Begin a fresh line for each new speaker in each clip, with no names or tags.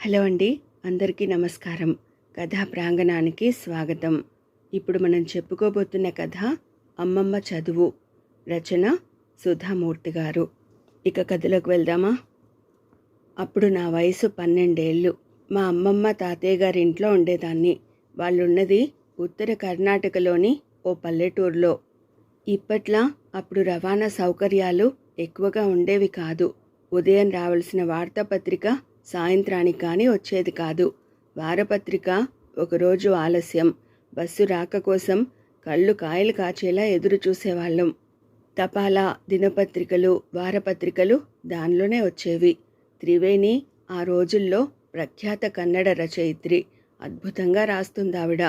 Hello అండి. అందరికీ నమస్కారం. కథా ప్రాంగణానికి స్వాగతం. ఇప్పుడు మనం చెప్పుకోబోతున్న కథ అమ్మమ్మ చదువు. రచన సుధామూర్తి గారు. ఇక కథలోకి వెళ్దామా? అప్పుడు నా వయసు పన్నెండేళ్ళు. మా అమ్మమ్మ తాతయ్య గారి ఇంట్లో ఉండేదాన్ని. వాళ్ళున్నది ఉత్తర కర్ణాటకలోని ఓ పల్లెటూరులో. ఇప్పట్లా అప్పుడు రవాణా సౌకర్యాలు ఎక్కువగా ఉండేవి కాదు. ఉదయం రావాల్సిన వార్తాపత్రిక సాయంత్రానికి కానీ వచ్చేది కాదు. వారపత్రిక ఒకరోజు ఆలస్యం. బస్సు రాక కోసం కళ్ళు కాయలు కాచేలా ఎదురు చూసేవాళ్ళం తపాలా దినపత్రికలు వారపత్రికలు దానిలోనే వచ్చేవి. త్రివేణి ఆ రోజుల్లో ప్రఖ్యాత కన్నడ రచయిత్రి. అద్భుతంగా రాస్తుంది ఆవిడ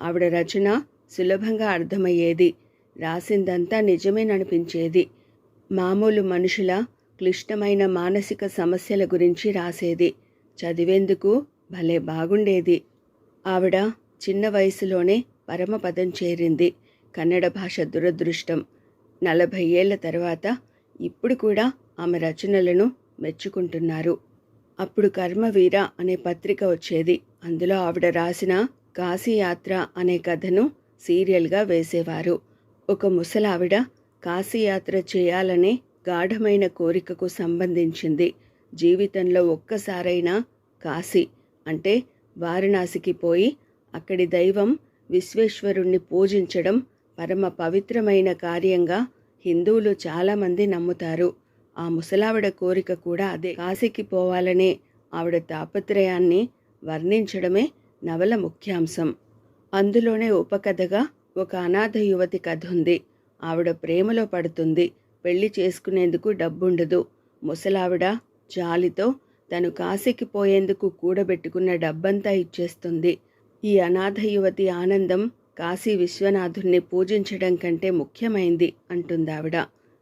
ఆవిడ రచన సులభంగా అర్థమయ్యేది. రాసిందంతా నిజమేననిపించేది. మామూలు మనుషుల క్లిష్టమైన మానసిక సమస్యల గురించి రాసేది. చదివేందుకు భలే బాగుండేది. ఆవిడ చిన్న వయసులోనే పరమపదం చేరింది. కన్నడ భాష దురదృష్టం. నలభై ఏళ్ళ తర్వాత ఇప్పుడు కూడా ఆమె రచనలను మెచ్చుకుంటున్నారు. అప్పుడు కర్మవీర అనే పత్రిక వచ్చేది. అందులో ఆవిడ రాసిన కాశీయాత్ర అనే కథను సీరియల్గా వేసేవారు. ఒక ముసలావిడ కాశీయాత్ర చేయాలనే గాఢమైన కోరికకు సంబంధించింది. జీవితంలో ఒక్కసారైనా కాశీ అంటే వారణాసికి పోయి అక్కడి దైవం విశ్వేశ్వరుణ్ణి పూజించడం పరమ పవిత్రమైన కార్యంగా హిందువులు చాలామంది నమ్ముతారు. ఆ ముసలావిడ కోరిక కూడా అదే. కాశీకి పోవాలనే ఆవిడ తాపత్రయాన్ని వర్ణించడమే నవల ముఖ్యాంశం. అందులోనే ఉపకథగా ఒక అనాథ యువతి కథ ఉంది. ఆవిడ ప్రేమలో పడుతుంది. పెళ్ళి చేసుకునేందుకు డబ్బుండదు. ముసలావిడ జాలితో తను కాశీకి పోయేందుకు కూడబెట్టుకున్న డబ్బంతా ఇచ్చేస్తుంది. ఈ అనాథ యువతి ఆనందం కాశీ విశ్వనాథుణ్ణి పూజించడం కంటే ముఖ్యమైంది అంటుందావిడ.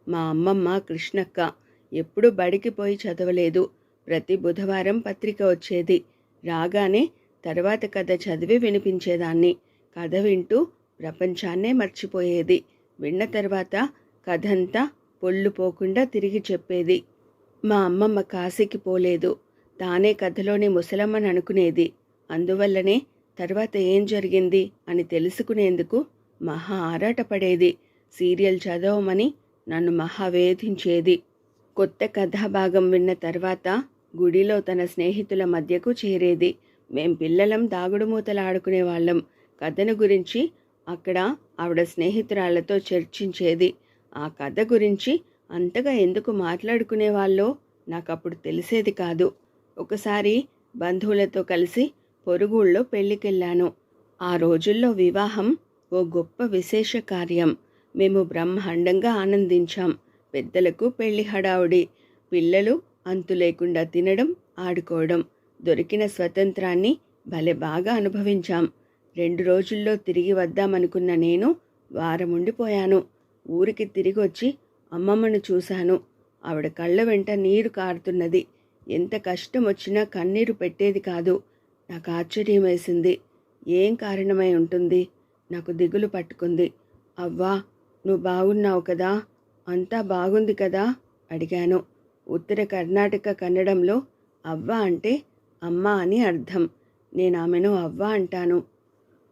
మా అమ్మమ్మ కృష్ణక్క ఎప్పుడూ బడికి పోయి చదవలేదు. ప్రతి బుధవారం పత్రిక వచ్చేది. రాగానే తర్వాత కథ చదివి వినిపించేదాన్ని. కథ వింటూ ప్రపంచాన్నే మర్చిపోయేది. విన్న తర్వాత కథంతా పొళ్ళు పోకుండా తిరిగి చెప్పేది. మా అమ్మమ్మ కాశీకి పోలేదు. తానే కథలోని ముసలమ్మని అనుకునేది. అందువల్లనే తర్వాత ఏం జరిగింది అని తెలుసుకునేందుకు మహా ఆరాటపడేది. సీరియల్ చదవమని నన్ను మహా వేధించేది. కొత్త కథాభాగం విన్న తర్వాత గుడిలో తన స్నేహితుల మధ్యకు చేరేది. మేం పిల్లలం దాగుడుమూతలాడుకునేవాళ్ళం. కథను గురించి అక్కడ ఆవిడ స్నేహితురాళ్ళతో చర్చించేది. ఆ కథ గురించి అంతగా ఎందుకు మాట్లాడుకునేవాళ్ళో నాకు అప్పుడు తెలిసేది కాదు. ఒకసారి బంధువులతో కలిసి పొరుగుళ్ళో పెళ్ళికెళ్ళాను. ఆ రోజుల్లో వివాహం ఓ గొప్ప విశేష కార్యం. మేము బ్రహ్మాండంగా ఆనందించాం. పెద్దలకు పెళ్ళి హడావుడి పిల్లలు అంతు లేకుండా తినడం ఆడుకోవడం దొరికిన స్వతంత్రాన్ని భలే బాగా అనుభవించాం. రెండు రోజుల్లో తిరిగి వద్దామనుకున్న నేను వారం ఉండిపోయాను ఊరికి తిరిగి వచ్చి అమ్మమ్మను చూశాను. ఆవిడ కళ్ళ వెంట నీరు కారుతున్నది. ఎంత కష్టం వచ్చినా కన్నీరు పెట్టేది కాదు. నాకు ఆశ్చర్యం వేసింది ఏం కారణమై ఉంటుంది? నాకు దిగులు పట్టుకుంది. అవ్వా నువ్వు బాగున్నావు కదా? అంతా బాగుంది కదా? అడిగాను. ఉత్తర కర్ణాటక కన్నడంలో అవ్వ అంటే అమ్మ అని అర్థం. నేను ఆమెను అవ్వ అంటాను.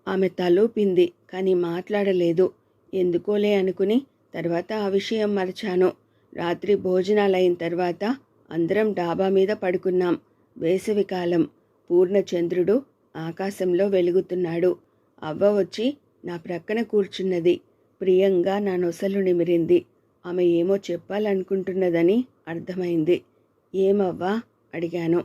ఆమె తలూపింది కానీ మాట్లాడలేదు. ఎందుకోలే అనుకుని తర్వాత ఆ విషయం మరచాను. రాత్రి భోజనాలైన తర్వాత అందరం డాబా మీద పడుకున్నాం. వేసవికాలం పూర్ణచంద్రుడు ఆకాశంలో వెలుగుతున్నాడు. అవ్వ వచ్చి నా ప్రక్కన కూర్చున్నది. ప్రియంగా నా నొసలు నిమిరింది. ఆమె ఏమో చెప్పాలనుకుంటున్నదని అర్థమైంది. ఏమవ్వా? అడిగాను.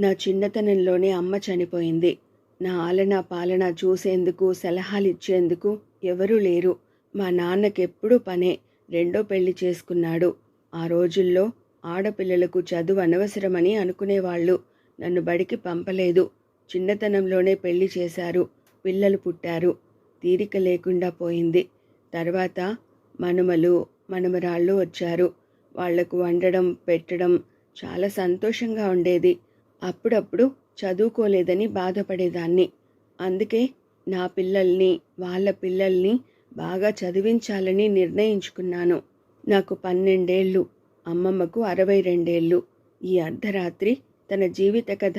నా చిన్నతనంలోనే అమ్మ చనిపోయింది. నా ఆలన పాలన చూసేందుకు సలహాలు ఇచ్చేందుకు ఎవరూ లేరు. మా నాన్నకెప్పుడు పనే. రెండో పెళ్ళి చేసుకున్నాడు. ఆ రోజుల్లో ఆడపిల్లలకు చదువు అనవసరమని అనుకునేవాళ్ళు. నన్ను బడికి పంపలేదు. చిన్నతనంలోనే పెళ్ళి చేశారు. పిల్లలు పుట్టారు. తీరిక లేకుండా పోయింది. తర్వాత మనుమలు మనమరాళ్ళు వచ్చారు. వాళ్ళకు వండడం పెట్టడం చాలా సంతోషంగా ఉండేది. అప్పుడప్పుడు చదువుకోలేదని బాధపడేదాన్ని. అందుకే నా పిల్లల్ని వాళ్ళ పిల్లల్ని బాగా చదివించాలని నిర్ణయించుకున్నాను. నాకు పన్నెండేళ్ళు అమ్మమ్మకు అరవై రెండేళ్ళు. ఈ అర్ధరాత్రి తన జీవిత కథ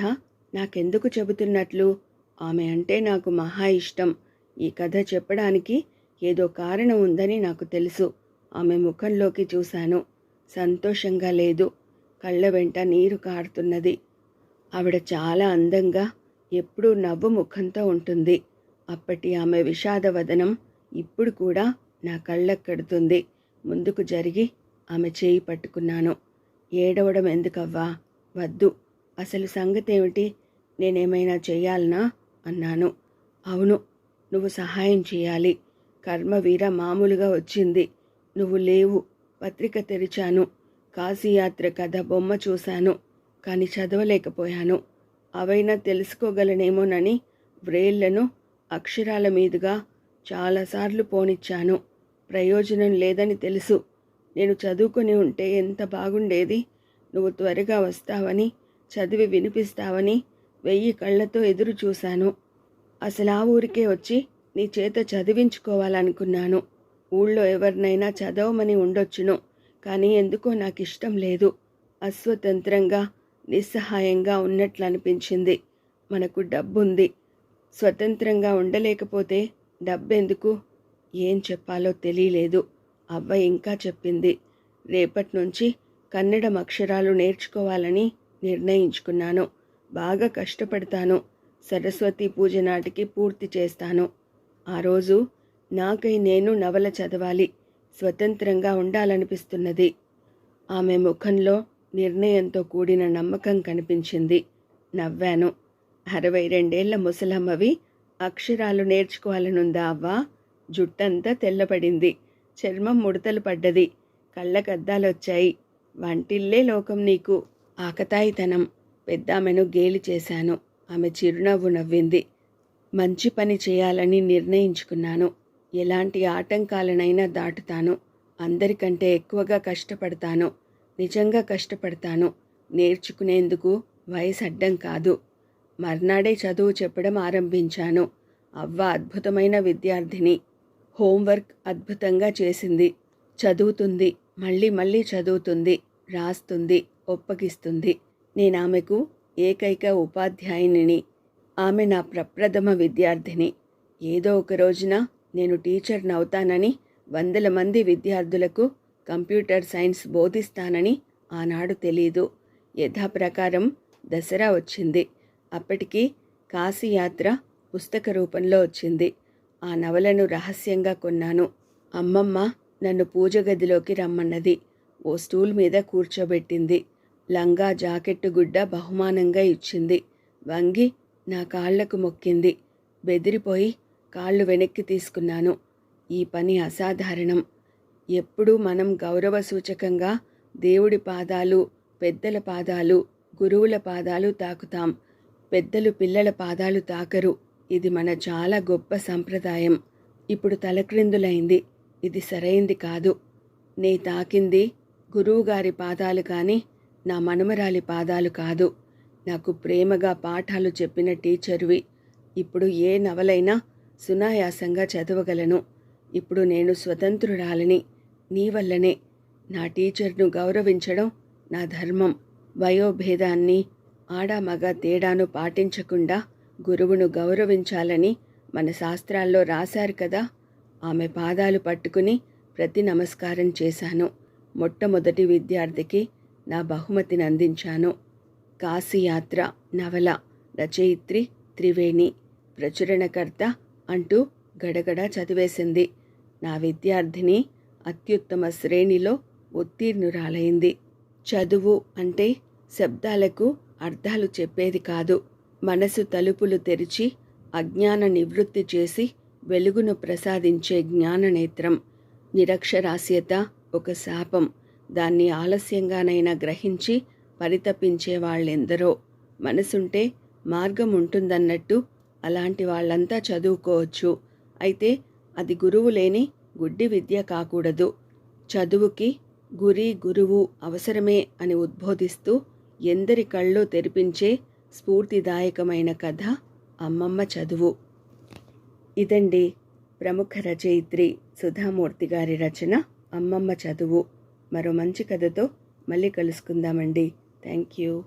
నాకెందుకు చెబుతున్నట్లు? ఆమె అంటే నాకు మహా ఇష్టం. ఈ కథ చెప్పడానికి ఏదో కారణం ఉందని నాకు తెలుసు. ఆమె ముఖంలోకి చూశాను. సంతోషంగా లేదు. కళ్ళ వెంట నీరు కారుతున్నది. ఆవిడ చాలా అందంగా ఎప్పుడూ నవ్వు ముఖంతో ఉంటుంది. అప్పటి ఆమె విషాదవదనం ఇప్పుడు కూడా నా కళ్ళక్కడుతుంది ముందుకు జరిగి ఆమె చేయి పట్టుకున్నాను. ఏడవడం ఎందుకవ్వా? వద్దు. అసలు సంగతి ఏమిటి నేనేమైనా చేయాలనా? అన్నాను. అవును నువ్వు సహాయం చేయాలి. కర్మవీర మామూలుగా వచ్చింది. నువ్వు లేవు. పత్రిక తెరిచాను. కాశీయాత్ర కథ బొమ్మ చూశాను. కానీ చదవలేకపోయాను. అవైనా తెలుసుకోగలనేమోనని వ్రేళ్ళను అక్షరాల మీదుగా చాలాసార్లు పోనిచ్చాను. ప్రయోజనం లేదని తెలుసు. నేను చదువుకొని ఉంటే ఎంత బాగుండేది? నువ్వు త్వరగా వస్తావని చదివి వినిపిస్తావని వెయ్యి కళ్ళతో ఎదురు చూశాను. అసలు ఆ ఊరికే వచ్చి నీ చేత చదివించుకోవాలనుకున్నాను. ఊళ్ళో ఎవరినైనా చదవమని ఉండొచ్చును కానీ ఎందుకో నాకు ఇష్టం లేదు. అస్వతంత్రంగా నిస్సహాయంగా ఉన్నట్లు అనిపించింది మనకు డబ్బుంది. స్వతంత్రంగా ఉండలేకపోతే డబ్బెందుకు? ఏం చెప్పాలో తెలియలేదు. అవ్వ ఇంకా చెప్పింది. రేపటి నుంచి కన్నడం అక్షరాలు నేర్చుకోవాలని నిర్ణయించుకున్నాను. బాగా కష్టపడతాను. సరస్వతి పూజ నాటికి పూర్తి చేస్తాను. ఆ రోజు నాకై నేను నవల చదవాలి. స్వతంత్రంగా ఉండాలనిపిస్తున్నది. ఆమె ముఖంలో నిర్ణయంతో కూడిన నమ్మకం కనిపించింది. నవ్వాను. అరవై రెండేళ్ళ ముసలమ్మవి అక్షరాలు నేర్చుకోవాలనుందా అవ్వా? జుట్టంతా తెల్లపడింది చర్మం ముడతలు పడ్డది. కళ్ళకద్దాలొచ్చాయి వంటిల్లే లోకం నీకు. ఆకతాయితనం. పెద్దామెను గేలి చేశాను. ఆమె చిరునవ్వు నవ్వింది. మంచి పని చేయాలని నిర్ణయించుకున్నాను. ఎలాంటి ఆటంకాలనైనా దాటుతాను. అందరికంటే ఎక్కువగా కష్టపడతాను. నిజంగా కష్టపడతాను. నేర్చుకునేందుకు వయసు అడ్డం కాదు. మర్నాడే చదువు చెప్పడం ఆరంభించాను. అవ్వ అద్భుతమైన విద్యార్థిని. హోంవర్క్ అద్భుతంగా చేసింది. చదువుతుంది. మళ్ళీ మళ్ళీ చదువుతుంది. రాస్తుంది. ఒప్పగిస్తుంది. నేను ఆమెకు ఏకైక ఉపాధ్యాయునిని. ఆమె నా ప్రప్రథమ విద్యార్థిని. ఏదో ఒక రోజున నేను టీచర్ని అవుతానని వందల మంది విద్యార్థులకు కంప్యూటర్ సైన్స్ బోధిస్తానని ఆనాడు తెలీదు. యథాప్రకారం దసరా వచ్చింది. అప్పటికి కాశీయాత్ర పుస్తక రూపంలో వచ్చింది. ఆ నవలను రహస్యంగా కొన్నాను. అమ్మమ్మ నన్ను పూజ గదిలోకి రమ్మన్నది. ఓ స్టూల్ మీద కూర్చోబెట్టింది. లంగా జాకెట్టు గుడ్డ బహుమానంగా ఇచ్చింది. వంగి నా కాళ్ళకు మొక్కింది. బెదిరిపోయి కాళ్ళు వెనక్కి తీసుకున్నాను. ఈ పని అసాధారణం. ఎప్పుడూ మనం గౌరవ సూచకంగా దేవుడి పాదాలు పెద్దల పాదాలు గురువుల పాదాలు తాకుతాం. పెద్దలు పిల్లల పాదాలు తాకరు. ఇది మన చాలా గొప్ప సంప్రదాయం. ఇప్పుడు తలక్రిందులైంది. ఇది సరైంది కాదు. నే తాకింది గురువుగారి పాదాలు కానీ నా మనుమరాలి పాదాలు కాదు. నాకు ప్రేమగా పాఠాలు చెప్పిన టీచర్వి. ఇప్పుడు ఏ నవలైనా సునాయాసంగా చదవగలను. ఇప్పుడు నేను స్వతంత్రురాలని. నీ వల్లనే. నా టీచర్ను గౌరవించడం నా ధర్మం. వయోభేదాన్ని ఆడామగ తేడాను పాటించకుండా గురువును గౌరవించాలని మన శాస్త్రాల్లో రాశారు కదా. ఆమె పాదాలు పట్టుకుని ప్రతి నమస్కారం చేశాను. మొట్టమొదటి విద్యార్థికి నా బహుమతిని అందించాను. కాశీయాత్ర నవల రచయిత్రి త్రివేణి ప్రచురణకర్త అంటూ గడగడ చదివేసింది. నా విద్యార్థిని అత్యుత్తమ శ్రేణిలో ఉత్తీర్ణురాలైంది. చదువు అంటే శబ్దాలకు అర్థాలు చెప్పేది కాదు. మనసు తలుపులు తెరిచి అజ్ఞాన నివృత్తి చేసి వెలుగును ప్రసాదించే జ్ఞాననేత్రం. నిరక్షరాస్యత ఒక శాపం. దాన్ని ఆలస్యంగానైనా గ్రహించి పరితపించే వాళ్ళెందరో. మనసుంటే మార్గం ఉంటుందన్నట్టు అలాంటి వాళ్ళంతా చదువుకోవచ్చు. అయితే అది గురువు లేని గుడ్డి విద్య కాకూడదు. చదువుకి గురి గురువు అవసరమే అని ఉద్బోధిస్తూ ఎందరి కళ్ళు తెరిపించే స్ఫూర్తిదాయకమైన కథ అమ్మమ్మ చదువు. ఇదండి ప్రముఖ రచయిత్రి సుధామూర్తి గారి రచన అమ్మమ్మ చదువు. మరో మంచి కథతో మళ్ళీ కలుసుకుందామండి. Thank you